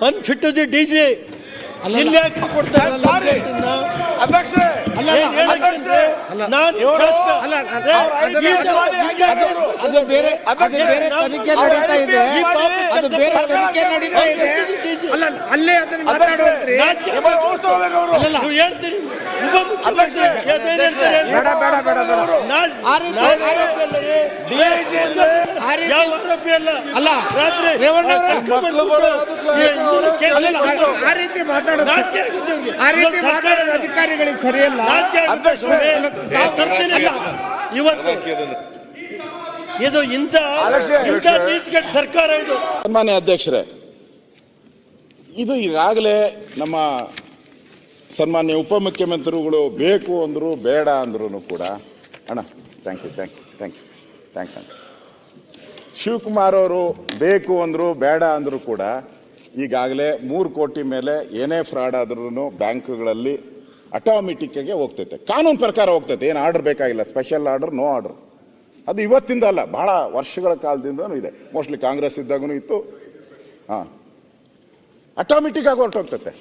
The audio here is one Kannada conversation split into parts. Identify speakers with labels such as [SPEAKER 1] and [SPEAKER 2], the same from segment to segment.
[SPEAKER 1] ಅನ್ಫಿಟ್ ದಿ ಡಿ ಜಿ ಇಲ್ಲಿ ಕೊಡ್ತಾರೆ.
[SPEAKER 2] ಅದು- ಬೇರೆ ಅದು ಬೇರೆ ತನಿಖೆ ನಡೀತಾ ಇದೆ. ಅದು ಬೇರೆ ತನಿಖೆ ನಡೀತಾ ಇದೆ. ಅಲ್ಲ ಅಲ್ಲೇ ಅದನ್ನ ಮಾತಾಡುವಂತ್ರಿ. ಅಲ್ಲಲ್ಲ.
[SPEAKER 1] ನೀವು ಅಲ್ಲ
[SPEAKER 2] ಆ- ರೀತಿ ಮಾತಾಡೋದು. ಆ ರೀತಿ ಮಾತಾಡೋದು ಅಧಿಕಾರಿಗಳಿಗೆ ಸರಿಯಲ್ಲ.
[SPEAKER 1] ಇವತ್ತು ಇದು ಇಂಥ ಇಂಥ ನೀಚಗೆಟ್ಟ ಸರ್ಕಾರ ಇದು.
[SPEAKER 3] ಸನ್ಮಾನ್ಯ ಅಧ್ಯಕ್ಷರೇ ಇದು ಈಗಾಗಲೇ ನಮ್ಮ ಸನ್ಮಾನ್ಯ ಉಪಮುಖ್ಯಮಂತ್ರಿಗಳು ಬೇಕು ಅಂದರು ಬೇಡ ಅಂದ್ರೂ ಕೂಡ. ಅಣ್ಣ thank you thank you thank you thank ಅಣ್ಣ ಶಿವಕುಮಾರ್ ಅವರು ಬೇಕು ಅಂದರು ಬೇಡ ಅಂದರೂ ಕೂಡ ಈಗಾಗಲೇ ಮೂರು ಕೋಟಿ ಮೇಲೆ ಏನೇ ಫ್ರಾಡ್ ಆದ್ರೂ ಬ್ಯಾಂಕ್ಗಳಲ್ಲಿ ಆಟೋಮೆಟಿಕ್ಕಾಗೆ ಹೋಗ್ತೈತೆ. ಕಾನೂನು ಪ್ರಕಾರ ಹೋಗ್ತೈತೆ. ಏನು ಆರ್ಡರ್ ಬೇಕಾಗಿಲ್ಲ ಸ್ಪೆಷಲ್ ಆರ್ಡರ್, ನೋ ಆರ್ಡರ್. ಅದು ಇವತ್ತಿಂದ ಅಲ್ಲ, ಬಹಳ ವರ್ಷಗಳ ಕಾಲದಿಂದನೂ ಇದೆ. ಮೋಸ್ಟ್ಲಿ ಕಾಂಗ್ರೆಸ್ ಇದ್ದಾಗೂ ಇತ್ತು. ಹಾಂ. ಆಟೋಮೆಟಿಕ್ ಆಗಿ ಹೊರಟೋಗ್ತತೆ.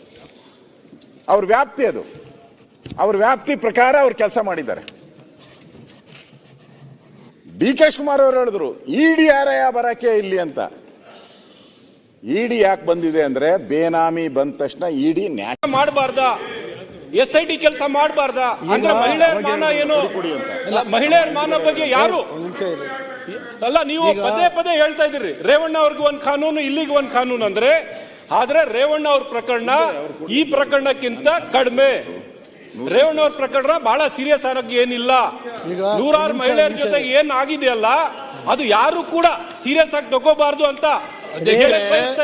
[SPEAKER 3] ಅವ್ರ ವ್ಯಾಪ್ತಿ ಅದು. ಅವ್ರ ವ್ಯಾಪ್ತಿ ಪ್ರಕಾರ ಅವ್ರು ಕೆಲಸ ಮಾಡಿದ್ದಾರೆ. ಡಿ ಕೆ ಶಿವಕುಮಾರ್ ಅವರು ಹೇಳಿದ್ರು ಇಡಿ ಯಾರಯ್ಯ ಬರಕ್ಕೆ ಇಲ್ಲಿ ಅಂತ. ಇಡಿ ಯಾಕೆ ಬಂದಿದೆ ಅಂದ್ರೆ ಬೇನಾಮಿ ಬಂದ ತಕ್ಷಣ ಇಡಿ ನ್ಯಾಯ
[SPEAKER 4] ಮಾಡಬಾರ್ದ. ಎಸ್ ಐ ಟಿ ಕೆಲಸ ಮಾಡಬಾರ್ದ. ಅಂದ್ರೆ ಮಹಿಳೆಯರ ಮಾನ ಏನು?
[SPEAKER 3] ಕೊಡಿ ಅಂತ.
[SPEAKER 4] ಅಲ್ಲ, ಮಹಿಳೆಯರ ಮಾನ ಬಗ್ಗೆ ಯಾರು. ಅಲ್ಲ ನೀವು ಪದೇ ಪದೇ ಹೇಳ್ತಾ ಇದ್ದೀರಿ. ರೇವಣ್ಣ ಅವ್ರಿಗೆ ಒಂದ್ ಕಾನೂನು ಇಲ್ಲಿಗೆ ಒಂದ್ ಕಾನೂನು ಅಂದ್ರೆ ಆದ್ರೆ ರೇವಣ್ಣ ಅವ್ರ ಪ್ರಕರಣ ಈ ಪ್ರಕರಣಕ್ಕಿಂತ ಕಡಿಮೆ. ರೇವಣ್ಣ ಅವ್ರ ಪ್ರಕರಣ ಬಹಳ ಸೀರಿಯಸ್ ಆಗಿ ಏನಿಲ್ಲ. ನೂರಾರು ಮಹಿಳೆಯರ. ಜೊತೆ ಏನ್ ಆಗಿದೆಯಲ್ಲ ಅದು ಯಾರು ಕೂಡ ಸೀರಿಯಸ್ ಆಗಿ ತಗೋಬಾರ್ದು ಅಂತ. ಬಯಸ್ತಾ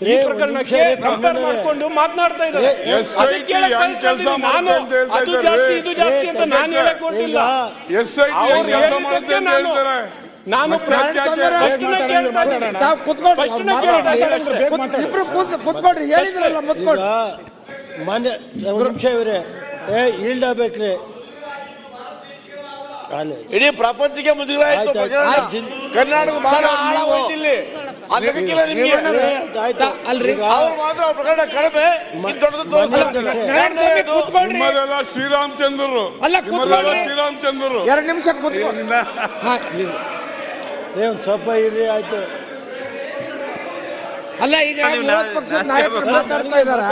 [SPEAKER 4] ಈ ಪ್ರಕರಣಕ್ಕೆ ಕಂಪೇರ್. ಮಾಡ್ಕೊಂಡು ಮಾತನಾಡ್ತಾ ಇದ್ದಾರೆ. ನಾನು ಅದು ಜಾಸ್ತಿ ಇದು ಜಾಸ್ತಿ ಅಂತ ನಾನು ಹೇಳಕ್ ಹೊರಟಿಲ್ಲ
[SPEAKER 5] ಎಸ್ ಐ
[SPEAKER 4] ಅವ್ರು ಹೇಳಿದ್ದಕ್ಕೆ ನಾನು
[SPEAKER 5] ಹೇಳ್ತಾರೆ
[SPEAKER 4] ನಾನು
[SPEAKER 2] ನಾರಾಯಣ ಸ್ವಾಮಿ ಅವರೇ,
[SPEAKER 4] ಪ್ರಶ್ನೆ ಕೇಳ್ತಾ ಇದ್ದೀನಿ.
[SPEAKER 2] ತಾವು ಕೂತ್ಕೊಳ್ಳಿ
[SPEAKER 4] ಪ್ರಶ್ನೆ
[SPEAKER 2] ಮಾತಾಡಿ.
[SPEAKER 4] ಕೇಳ್ತಾ ಇದ್ದಾರೆ.
[SPEAKER 2] ಕೂತ್- ಇಬ್ರು ಕೂತ್- ಕೂತ್ಕೊಳ್ರಿ. ಹೇಳಿದ್ರಲ್ಲ ಮುತ್ಕೊಂಡು
[SPEAKER 1] ಮಾನ್ಯ ನಿಮಿಷ ಇವ್ರೆ. ಏ ಈಲ್ಡ್ ಆಗ್ಬೇಕ್ರಿ. ಅಲ್ಲ
[SPEAKER 5] ಇಡೀ ಪ್ರಪಂಚಕ್ಕೆ ಮುಜುಗರ ಆಯ್ತು. ಕರ್ನಾಟಕ ಬಹಳ ಆಳ ಹೋಯ್ತು
[SPEAKER 2] ಅಲ್ರಿ.
[SPEAKER 5] ಪ್ರಕರಣ ಕಡಿಮೆ
[SPEAKER 6] ನಿಮ್ಮದೆಲ್ಲ ಶ್ರೀರಾಮಚಂದ್ರರು.
[SPEAKER 2] ಅಲ್ಲ,
[SPEAKER 6] ನಿಮ್ಮದೆಲ್ಲ. ಶ್ರೀರಾಮಚಂದ್ರರು.
[SPEAKER 2] ಎರಡು ನಿಮಿಷ ಕೂತ್ಕೊಂಡು ಹಾ,
[SPEAKER 1] ಏ ಒಂದು ಸ್ವಲ್ಪ ಇರ್ರಿ ಆಯ್ತು.
[SPEAKER 2] ಅಲ್ಲ ಈಗ ವಿರೋಧ ಪಕ್ಷದ ನಾಯಕರು ಮಾತಾಡ್ತಾ ಇದಾರ?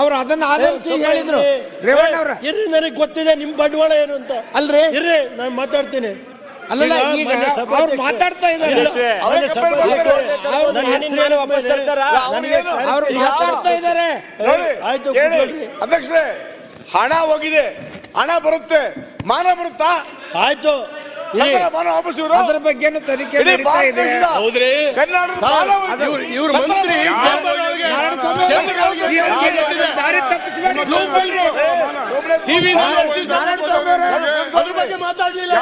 [SPEAKER 2] ಅವ್ರು ಅದನ್ನ ಆಧರಿಸಿ ಹೇಳಿದ್ರು. ರೇವಣ್ಣ ಅವ್ರ.
[SPEAKER 1] ಇರ್ರಿ ನನಗೆ ಗೊತ್ತಿದೆ ನಿಮ್ ಬಂಡವಾಳ ಏನು ಅಂತ.
[SPEAKER 2] ಅಲ್ರಿ?
[SPEAKER 1] ಇರ್ರಿ ನಾನು ಮಾತಾಡ್ತೀನಿ.
[SPEAKER 2] ಅಲ್ಲಲ್ಲ
[SPEAKER 1] ಈಗ
[SPEAKER 2] ಅವ್ರು ಮಾತಾಡ್ತಾ ಇದ್ದಾರೆ.
[SPEAKER 5] ಅವರೇ
[SPEAKER 2] ಮಾತಾಡ್ತಾ ಇದ್ದಾರೆ.
[SPEAKER 5] ಅಧ್ಯಕ್ಷರೇ ಹಣ ಹೋಗಿದೆ. ಹಣ ಬರುತ್ತೆ. ಮಾನ ಬರುತ್ತಾ?
[SPEAKER 1] ಆಯ್ತು.
[SPEAKER 2] ಅದ್ರ ಬಗ್ಗೆ ತನಿಖೆ ನಡೀತಾ ಇದೆ.
[SPEAKER 7] ಇವ್ರು- ಮಂತ್ರಿ ಟಿವಿ
[SPEAKER 2] ನಾರಾಯಣ ಸ್ವಾಮಿ ಅವರೇ,
[SPEAKER 7] ಅದ್ರ ಬಗ್ಗೆ ಮಾತಾಡ್ಲಿಲ್ಲ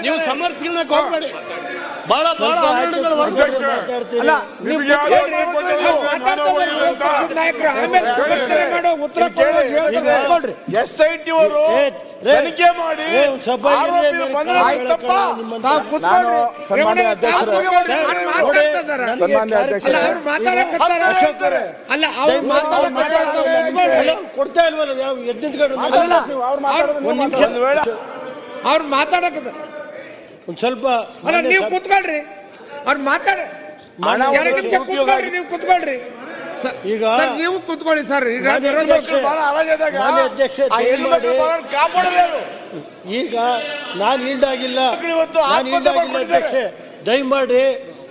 [SPEAKER 7] ನೀವು ಸಮರ್ಸ್ಗಳನ್ನ ಹೋಗ್ಬೇಡಿ ಬಹಳ ಬಹಳ ಹಗರಣಗಳು.
[SPEAKER 2] ಅಲ್ಲ? ಅವ್ರು ನಾಯಕರು ಆಮೇಲೆ ಪ್ರಶ್ನೆ ಮಾಡೋ ಉತ್ತರ.
[SPEAKER 5] ಎಸ್ ಐ ಟಿ ಅವರು ತನಿಖೆ ಮಾಡಿ.
[SPEAKER 2] ಅವ್ರು. ಅಲ್ಲ, ಅವ್ರು ಅವ್ರು ತಾವು
[SPEAKER 1] ಕೊಡ್ತಾ ಇಲ್ವಲ್ಲ ನಿಮಿಷ.
[SPEAKER 2] ಅವ್ರು ಮಾತಾಡಕತ್ತ
[SPEAKER 1] ಒಂದ್ ಸ್ವಲ್ಪ
[SPEAKER 2] ಅಲ್ಲ ನೀವು ಕೂತ್ಕೊಳ್ರಿ. ಅವ್ರು ಮಾತಾಡ
[SPEAKER 5] ಹಣ
[SPEAKER 2] ಎರಡು ನಿಮಿಷ ಕೂತ್ಕೊಳ್ರಿ ನೀವು ಕೂತ್ಕೊಳ್ರಿ. ಸ-
[SPEAKER 1] ಈಗ
[SPEAKER 2] ಸರ್, ನೀವು ಕೂತ್ಕೊಳ್ಳಿ ಸರ್ ಈಗ ವಿರೋಧ
[SPEAKER 1] ಅಧ್ಯಕ್ಷ,
[SPEAKER 5] ಬಹಳ
[SPEAKER 1] ಅಧ್ಯಕ್ಷ,
[SPEAKER 5] ಆ ಬಹಳ
[SPEAKER 1] ಈಗ ನಾನು
[SPEAKER 5] ಇವತ್ತು ಆತ್ಮಹತ್ಯೆ ಮಾಡ್ಕೊಂಡಿದ್ದಾರೆ.
[SPEAKER 1] ಅಧ್ಯಕ್ಷೆ ದಯಮಾಡಿ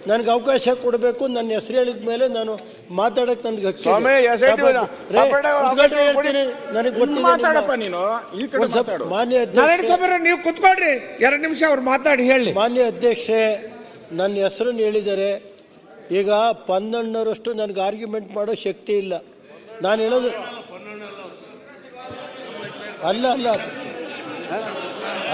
[SPEAKER 1] ನನಗೆ ಅವಕಾಶ ಕೊಡಬೇಕು ನನ್ನ ಹೆಸರು ಹೇಳಿದ ಮೇಲೆ ನಾನು ಮಾತಾಡಕ್ ನನ್ಗೆ ಹಕ್ಕಿದೆ.
[SPEAKER 5] ಸ್ವಾಮಿ, SIT
[SPEAKER 1] ರೇ,
[SPEAKER 5] ನ ಸಪರೇಟ್ ಆಗಿ
[SPEAKER 1] ಉದ್ಘಾಟನೆ
[SPEAKER 5] ಅವಕಾಶ ಕೊಡಿ.
[SPEAKER 1] ಹೇಳ್ತೀನಿ. ನನಗೆ ಗೊತ್ತಿದೆ
[SPEAKER 3] ಮಾತಾಡಪ್ಪ ನೀನು ಈ ಕಡೆ
[SPEAKER 1] ಒಂದ್ ಸ್ವಲ್ಪ
[SPEAKER 3] ಮಾತಾಡು
[SPEAKER 1] ಮಾನ್ಯ
[SPEAKER 2] ನಾರಾಯಣ
[SPEAKER 1] ಅಧ್ಯಕ್ಷೆ
[SPEAKER 2] ಸ್ವಾಮಿ ನೀವು ಕುತ್ಕೊಳ್ರಿ ಎರಡು ನಿಮಿಷ ಅವ್ರು ಮಾತಾಡಿ ಹೇಳಿ
[SPEAKER 1] ಮಾನ್ಯ ಅಧ್ಯಕ್ಷೆ ನನ್ನ ಹೆಸರನ್ನು ಹೇಳಿದ್ದಾರೆ ಈಗ ಪನ್ನಣ್ಣರಷ್ಟು ನನಗೆ ಆರ್ಗ್ಯುಮೆಂಟ್ ಮಾಡೋ ಶಕ್ತಿ ಇಲ್ಲ ನಾನು ಹೇಳೋದು ಅಲ್ಲ ಅಲ್ಲ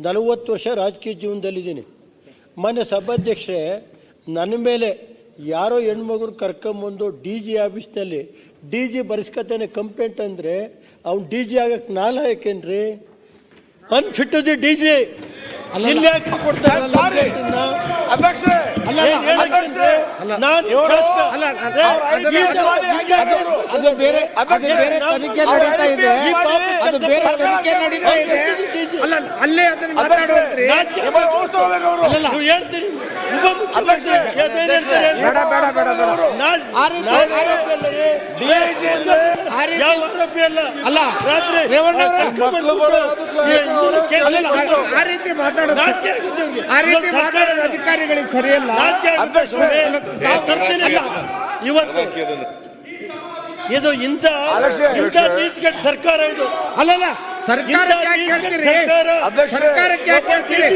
[SPEAKER 1] ನಲವತ್ತು ವರ್ಷ ರಾಜಕೀಯ ಜೀವನದಲ್ಲಿದ್ದೀನಿ. ಮೊನ್ನೆ ಸಭಾಧ್ಯಕ್ಷೆ ನನ್ನ ಮೇಲೆ ಯಾರೋ ಹೆಣ್ಮಗರು ಕರ್ಕೊಂಬಂದು ಡಿ ಜಿ ಆಫೀಸ್ನಲ್ಲಿ ಡಿ ಜಿ ಬರ್ಸ್ಕೊತಾನೆ ಕಂಪ್ಲೇಂಟ್ ಅಂದರೆ, ಅವ್ನು ಡಿ ಜಿ ಆಗಕ್ಕೆ ನಾಲ್ಕು ಅನ್ಫಿಟ್ ದಿ ಡಿ ಜಿ.
[SPEAKER 2] ಅದು- ಬೇರೆ ಅದು ಬೇರೆ ತನಿಖೆ ನಡೀತಾ ಇದೆ. ಅದು ಬೇರೆ ತನಿಖೆ ನಡೀತಾ ಇದೆ. ಅಲ್ಲ ಅಲ್ಲೇ ಅದನ್ನ ಮಾತಾಡುವಂತ್ರಿ. ಅಲ್ಲಲ್ಲ.
[SPEAKER 1] ನೀವು ಅಲ್ಲ.
[SPEAKER 2] ಆ ರೀತಿ- ಮಾತಾಡೋದು. ಆ ರೀತಿ ಮಾತಾಡೋದು ಅಧಿಕಾರಿಗಳಿಗೆ ಸರಿಯಲ್ಲ.
[SPEAKER 1] ಇವತ್ತು ಇದು ಇಂಥ ನೀಚಗೆಟ್ಟ ಸರ್ಕಾರ ಇದು
[SPEAKER 2] ಅಲ್ಲಲ್ಲ ಸರ್ಕಾರಕ್ಕೆ ಯಾಕೆ ಹೇಳ್ತೀರಿ
[SPEAKER 1] ಸರ್ಕಾರ
[SPEAKER 2] ಸರ್ಕಾರಕ್ಕೆ ಯಾಕೆ ಹೇಳ್ತೀರಿ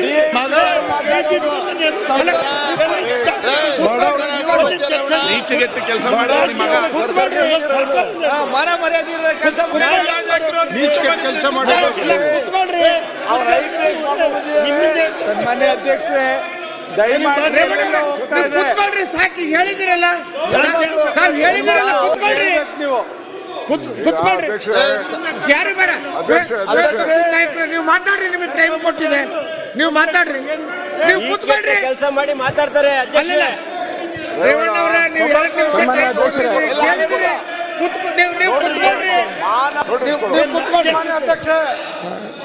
[SPEAKER 3] ಈಚೆಗೆಟ್ಟು ಕೆಲಸ ಮಾಡೋ ನಿಮ್ಮ ಮಗ
[SPEAKER 7] ಮರ ಮರ್ಯಾದೆ ಕೆಲಸ
[SPEAKER 3] ಈಚೆಗೆಟ್ಟು ಕೆಲಸ ಮಾಡೋ
[SPEAKER 2] ಕೂತ್ಕೊಳ್ರಿ
[SPEAKER 5] ಅವರ ಸನ್ಮಾನ್ಯ ಅಧ್ಯಕ್ಷರೇ. ದಯಮಾಡಿ
[SPEAKER 2] ಸಾಕಿ ಹೇಳಿದಿರಲ್ಲ ನಾವು ಹೇಳಿದಿರಲ್ಲ ಕುತ್ಕೊಳ್ರಿ
[SPEAKER 5] ನೀವು
[SPEAKER 2] ಕುತ್ಕೊಳ್ರಿ ಯಾರು ಬೇಡ ನೀವು ಮಾತಾಡ್ರಿ ನಿಮಗೆ ಟೈಮ್ ಕೊಟ್ಟಿದೆ. ನೀವು ಮಾತಾಡ್ರಿ. ನೀವು ಕೂತ್ಕೊಳ್ರಿ.
[SPEAKER 1] ಕೆಲಸ ಮಾಡಿ ಮಾತಾಡ್ತಾರೆ
[SPEAKER 5] ಅಧ್ಯಕ್ಷ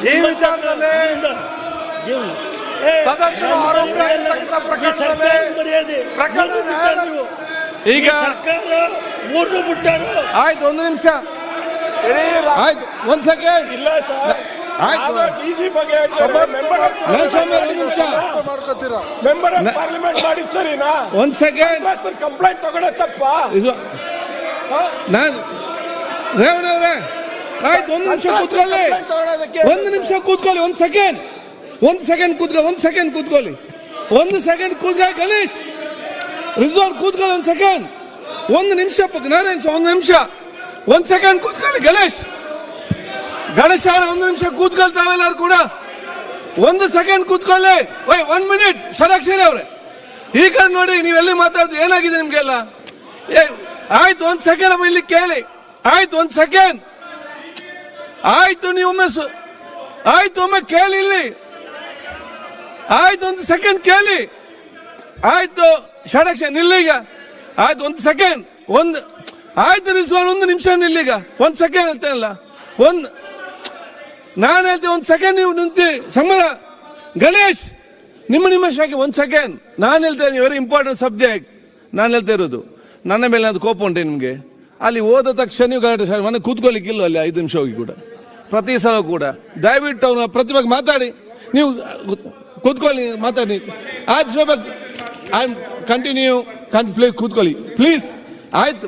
[SPEAKER 5] ಈ ವಿಚಾರದಲ್ಲಿ ಸದಸ್ಯರು ಆರೋಪ ಇರ್ತಕ್ಕಂಥ ಪ್ರಕರಣದಲ್ಲಿ ಪ್ರಕರಣ
[SPEAKER 7] ಈಗ
[SPEAKER 1] ಸರ್ಕಾರ ಮೂರು ಬಿಟ್ಟರು
[SPEAKER 7] ಆಯ್ತು ಒಂದು ನಿಮಿಷ. ಆಯ್ತು ಒಂದ್ ಸೆಕೆಂಡ್
[SPEAKER 5] ಇಲ್ಲ ಸರ್. ಮೆಂಬರ್
[SPEAKER 7] ನನ್ ಸ್ವಾಮಿ ಒಂದು ನಿಮಿಷ.
[SPEAKER 5] ಮೆಂಬರ್ ಆಫ್ ಪಾರ್ಲಿಮೆಂಟ್ ಮಾಡಿದ್ ಸರಿನಾ?
[SPEAKER 7] ಒಂದ್ ಸೆಕೆಂಡ್
[SPEAKER 5] ಕಂಪ್ಲೇಂಟ್ ತಗೊಳ್ಳೋ ತಪ್ಪ?
[SPEAKER 7] ಇದು ನಾನು ರೇವಣ್ಣ ಅವರೇ ಆಯ್ತು ಒಂದು ನಿಮಿಷ ಕೂತ್ಕೊಳ್ಳಿ. ಒಂದು ನಿಮಿಷ ಕೂತ್ಕೊಳ್ಳಿ ಒಂದು ಸೆಕೆಂಡ್ ಒಂದು ಸೆಕೆಂಡ್ ಕೂತ್ಕೊಳ್ಳಿ ಒಂದು ಸೆಕೆಂಡ್ ಕೂತ್ಕೊಳ್ಳಿ. ಒಂದು ಸೆಕೆಂಡ್ ಕೂತ್ಕೊಳ್ಳಿ ಗಣೇಶ್. ರಿಸರ್ವ್ ಕೂತ್ಕೊಳ್ಳಿ ಒಂದು ಸೆಕೆಂಡ್ ಒಂದು ನಿಮಿಷ ನಾರಾಯಣ್ ಒಂದು ನಿಮಿಷ. ಒಂದು ಸೆಕೆಂಡ್ ಕೂತ್ಕೊಳ್ಳಿ ಗಣೇಶ್. ಗಣೇಶ್ ಒಂದು ನಿಮಿಷ ಕೂತ್ಕೊಳ್ತಾವೆಲ್ಲರೂ ಕೂಡ. ಒಂದು ಸೆಕೆಂಡ್ ಕೂತ್ಕೊಳ್ಳಿ. Wait one minute. ಷಡಾಕ್ಷರಿ ಅವ್ರೆ. ಈ ಕಡೆ ನೋಡಿ ನೀವೆಲ್ಲಿ ಮಾತಾಡ್ದು, ಏನಾಗಿದೆ ನಿಮ್ಗೆಲ್ಲ? ಆಯ್ತು, ಒಂದ್ ಸೆಕೆಂಡ್ ಇಲ್ಲಿ ಕೇಳಿ. ಆಯ್ತು, ಒಂದ್ ಸೆಕೆಂಡ್ ಆಯ್ತು, ನೀವು ಒಮ್ಮೆ ಸು- ಆಯ್ತು, ಒಮ್ಮೆ ಕೇಳಿ ಇಲ್ಲಿ. ಆಯ್ತು, ಒಂದು ಸೆಕೆಂಡ್ ಕೇಳಿ. ಆಯ್ತು ಷಡಕ್ಷ ನಿಲ್ಲೀಗ ಆಯ್ತು, ಒಂದು ಸೆಕೆಂಡ್ ಒಂದು ಆಯ್ತು ನಿಲ್ಸುವ ಒಂದು ನಿಮಿಷ ನಿಲ್ಲೀಗ ಒಂದ್ ಸೆಕೆಂಡ್ ಹೇಳ್ತೇನಲ್ಲ? ಒಂದ್ ನಾನು ಹೇಳ್ತೀನಿ ಒಂದು ಸೆಕೆಂಡ್ ನೀವು ನಿಂತಿ. ಸಂಬಳ. ಗಣೇಶ್ ನಿಮ್ಮ ನಿಮ್ಮ ಶಾಖೆ ಒಂದ್ ಸೆಕೆಂಡ್ ನಾನು ಹೇಳ್ತಾ ಇದ್ದೀನಿ ವೆರಿ ಇಂಪಾರ್ಟೆಂಟ್ ಸಬ್ಜೆಕ್ಟ್ ನಾನು ಹೇಳ್ತಾ ಇರೋದು. ನನ್ನ ಮೇಲೆ ಅದು ಕೋಪ ಉಂಟೆ ನಿಮಗೆ? ಅಲ್ಲಿ ಹೋದ ತಕ್ಷಣ ನೀವು ಗಲಾಟೆ ಸ್ಟಾರ್ಟ್ ಮನೆ ಕೂತ್ಕೊಳ್ಳಿಕ್ಕಿಲ್ಲ ಅಲ್ಲಿ ಐದು ನಿಮಿಷ ಹೋಗಿ ಕೂಡ? ಪ್ರತಿ ಸಲ ಕೂಡ. ದಯವಿಟ್ಟು ಅವನ ಪ್ರತಿಭೆಗೆ ಮಾತಾಡಿ. ನೀವು ಕೂತ್ಕೊಳ್ಳಿ ಮಾತಾಡಿ. ಆಯ್ತು ಸ್ವಲ್ಪ I am continue complain ಕೂತ್ಕೊಳ್ಳಿ. ಪ್ಲೀಸ್ ಆಯ್ತು.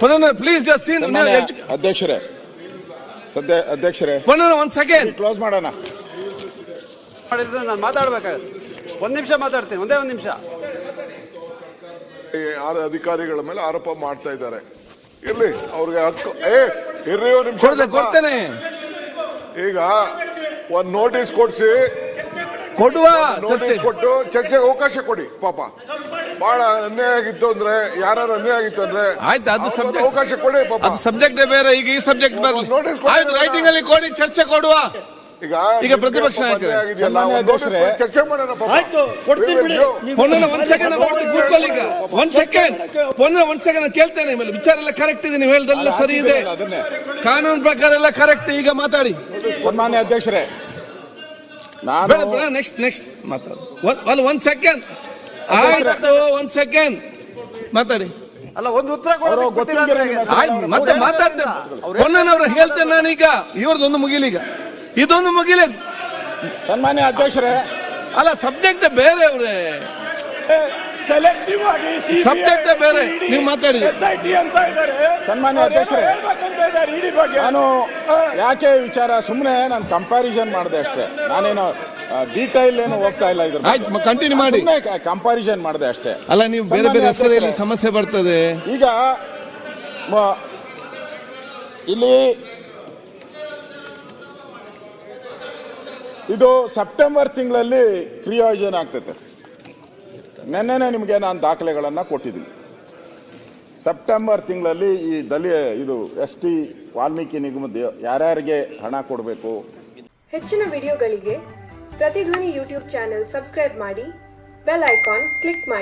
[SPEAKER 7] ಪುನಃ ಪ್ಲೀಸ್ ಜಸ್ಟ್ ಸೀನ್
[SPEAKER 3] ಅಧ್ಯಕ್ಷರೇ ಸದ್ಯ ಅಧ್ಯಕ್ಷರೇ
[SPEAKER 7] ಒಂದು ಒಂದ್ ಸೆಕೆಂಡ್
[SPEAKER 3] ಕ್ಲೋಸ್ ಮಾಡೋಣ.
[SPEAKER 8] ಮಾಡಿದ್ರೆ ನಾನು ಮಾತಾಡ್ಬೇಕಾಗತ್ತೆ. ಒಂದ್ ನಿಮಿಷ ಮಾತಾಡ್ತೀನಿ ಒಂದೇ ಒಂದ್ ನಿಮಿಷ.
[SPEAKER 6] ಆರು ಅಧಿಕಾರಿಗಳ ಮೇಲೆ ಆರೋಪ ಮಾಡ್ತಾ ಇದ್ದಾರೆ. ಇರ್ಲಿ ಅವ್ರಿಗೆ ಹಕ್ಕು. ಏ ಇರ್ರಿ ಒಂದ್ ನಿಮಿಷ
[SPEAKER 7] ಕೊಡ್ತೆ ಕೊಡ್ತೇನೆ.
[SPEAKER 6] ಈಗ ಒಂದ್ ನೋಟಿಸ್ ಕೊಡ್ಸಿ.
[SPEAKER 7] ಕೊಡುವ ಚರ್ಚೆ.
[SPEAKER 6] ನೋಟಿಸ್ ಕೊಟ್ಟು ಚರ್ಚೆಗೆ ಅವಕಾಶ ಕೊಡಿ ಪಾಪ. ಬಹಳ ಅನ್ಯಾಯ ಆಗಿತ್ತು ಅಂದ್ರೆ ಯಾರು ಅನ್ಯಾಯ ಆಗಿತ್ತು ಅಂದ್ರೆ
[SPEAKER 7] ಆಯ್ತು, ಅದು ಸಬ್ಜೆಕ್ಟ್
[SPEAKER 6] ಅವಕಾಶ ಕೊಡಿ ಪಾಪ.
[SPEAKER 7] ಅದು ಸಬ್ಜೆಕ್ಟ್ ಬೇರೆ ಈಗ ಈ ಸಬ್ಜೆಕ್ಟ್ ಬರಲಿ.
[SPEAKER 6] ನೋಟಿಸ್ ಕೊಡಿ.
[SPEAKER 7] ಆಯ್ತು ರೈಟಿಂಗ್ ಅಲ್ಲಿ ಕೊಡಿ ಚರ್ಚೆ ಕೊಡುವ.
[SPEAKER 6] ಈಗ
[SPEAKER 7] ಈಗ ಪ್ರತಿಪಕ್ಷ ನಾಯಕರೇ.
[SPEAKER 6] ಆಗಿದೆಯಲ್ಲ, ಚರ್ಚೆ ಮಾಡೋಣ ಪಾಪ.
[SPEAKER 1] ಆಯ್ತು ಕೊಡ್ತೀನಿ ಬಿಡಿ.
[SPEAKER 7] ಒಂದ್ ಸೆಕೆಂಡ್ ಕೂತ್ಕೊಳ್ಳಿ ಈಗ. ಒಂದ್ ಸೆಕೆಂಡ್ ಪೊನ್ನ ಒಂದ್ ಸೆಕೆಂಡ್ ಕೇಳ್ತೇನೆ ಮೇಲೆ ವಿಚಾರ ಎಲ್ಲ ಕರೆಕ್ಟ್ ಇದೆ ನೀವು ಹೇಳ್ದೆಲ್ಲ ಸರಿ ಇದೆ.
[SPEAKER 3] ಅದನ್ನೇ.
[SPEAKER 7] ಕಾನೂನು ಪ್ರಕಾರ ಎಲ್ಲ ಕರೆಕ್ಟ್ ಈಗ ಮಾತಾಡಿ.
[SPEAKER 3] ಸನ್ಮಾನ್ಯ ಅಧ್ಯಕ್ಷರೇ ನಾನು
[SPEAKER 7] ಬೇಡ ನೆಕ್ಸ್ಟ್ ನೆಕ್ಸ್ಟ್ ಮಾತಾಡ. ಒಂದ್ ಸೆಕೆಂಡ್ ಆಯ್ತು ಒಂದ್ ಸೆಕೆಂಡ್ ಮಾತಾಡಿ.
[SPEAKER 8] ಅಲ್ಲ ಒಂದು ಉತ್ತರ
[SPEAKER 7] ಮತ್ತೆ ಮಾತಾಡ್ತೇನೆ. ಪೊನ್ನನವ್ರು ಹೇಳ್ತೇನೆ ನಾನೀಗ. ಇವ್ರದೊಂದು ಮುಗಿಲಿ ಈಗ. ಇದೊಂದು ಮುಗಿಲಿ.
[SPEAKER 3] ಸನ್ಮಾನ್ಯ ಅಧ್ಯಕ್ಷರೇ.
[SPEAKER 7] ಅಲ್ಲ ಸಬ್ಜೆಕ್ಟ್ ಬೇರೆ ಅವ್ರೆ.
[SPEAKER 4] ಸೆಲೆಕ್ಟಿವ್ ಆಗಿ
[SPEAKER 7] ಸಬ್ಜೆಕ್ಟ್ ಬೇರೆ. ನೀವು ಮಾತಾಡಿ.
[SPEAKER 4] SIT ಅಂತ ಇದ್ದಾರೆ.
[SPEAKER 3] ಸನ್ಮಾನ್ಯ ಅಧ್ಯಕ್ಷರೇ
[SPEAKER 4] ಹೇಳ್ಬೇಕಂತ ಇದ್ದಾರೆ? ಇಡೀ ಬಗ್ಗೆ.
[SPEAKER 3] ನಾನು ಯಾಕೆ ವಿಚಾರ ಸುಮ್ಮನೆ ನಾನು ಕಂಪ್ಯಾರಿಸನ್ ಮಾಡಿದೆ ಅಷ್ಟೇ. ನಾನೇನು ಡೀಟೈಲ್ ಏನು ಹೋಗ್ತಾ ಇಲ್ಲ ಇದ್ರ
[SPEAKER 7] ಆಯ್ತು ಕಂಟಿನ್ಯೂ ಮಾಡಿ.
[SPEAKER 3] ಕಂಪ್ಯಾರಿಸನ್ ಮಾಡಿದೆ ಅಷ್ಟೇ.
[SPEAKER 7] ಅಲ್ಲ ನೀವು ಬೇರೆ ಬೇರೆ ಹೆಸರಲ್ಲಿ ಸಮಸ್ಯೆ ಬರ್ತದೆ.
[SPEAKER 3] ಈಗ ಇಲ್ಲಿ ಇದು ಸೆಪ್ಟೆಂಬರ್ ತಿಂಗಳಲ್ಲಿ ಕ್ರಿಯೋಜನ ಆಗ್ತೈತೆ. ನೆನ್ನೆನೆ ನಿಮಗೆ ನಾನು ದಾಖಲೆಗಳನ್ನು ಕೊಟ್ಟಿದ್ದೀನಿ. ಸೆಪ್ಟೆಂಬರ್ ತಿಂಗಳಲ್ಲಿ ಈ ದಲಿ ಇದು ಎಸ್ ಟಿ ವಾಲ್ಮೀಕಿ ನಿಗಮದ ಯಾರ್ಯಾರಿಗೆ ಹಣ ಕೊಡಬೇಕು?
[SPEAKER 9] ಹೆಚ್ಚಿನ ವಿಡಿಯೋಗಳಿಗೆ ಪ್ರತಿಧ್ವನಿ ಯೂಟ್ಯೂಬ್ ಚಾನೆಲ್ ಸಬ್ಸ್ಕ್ರೈಬ್ ಮಾಡಿ, ಬೆಲ್ ಐಕಾನ್ ಕ್ಲಿಕ್ ಮಾಡಿ.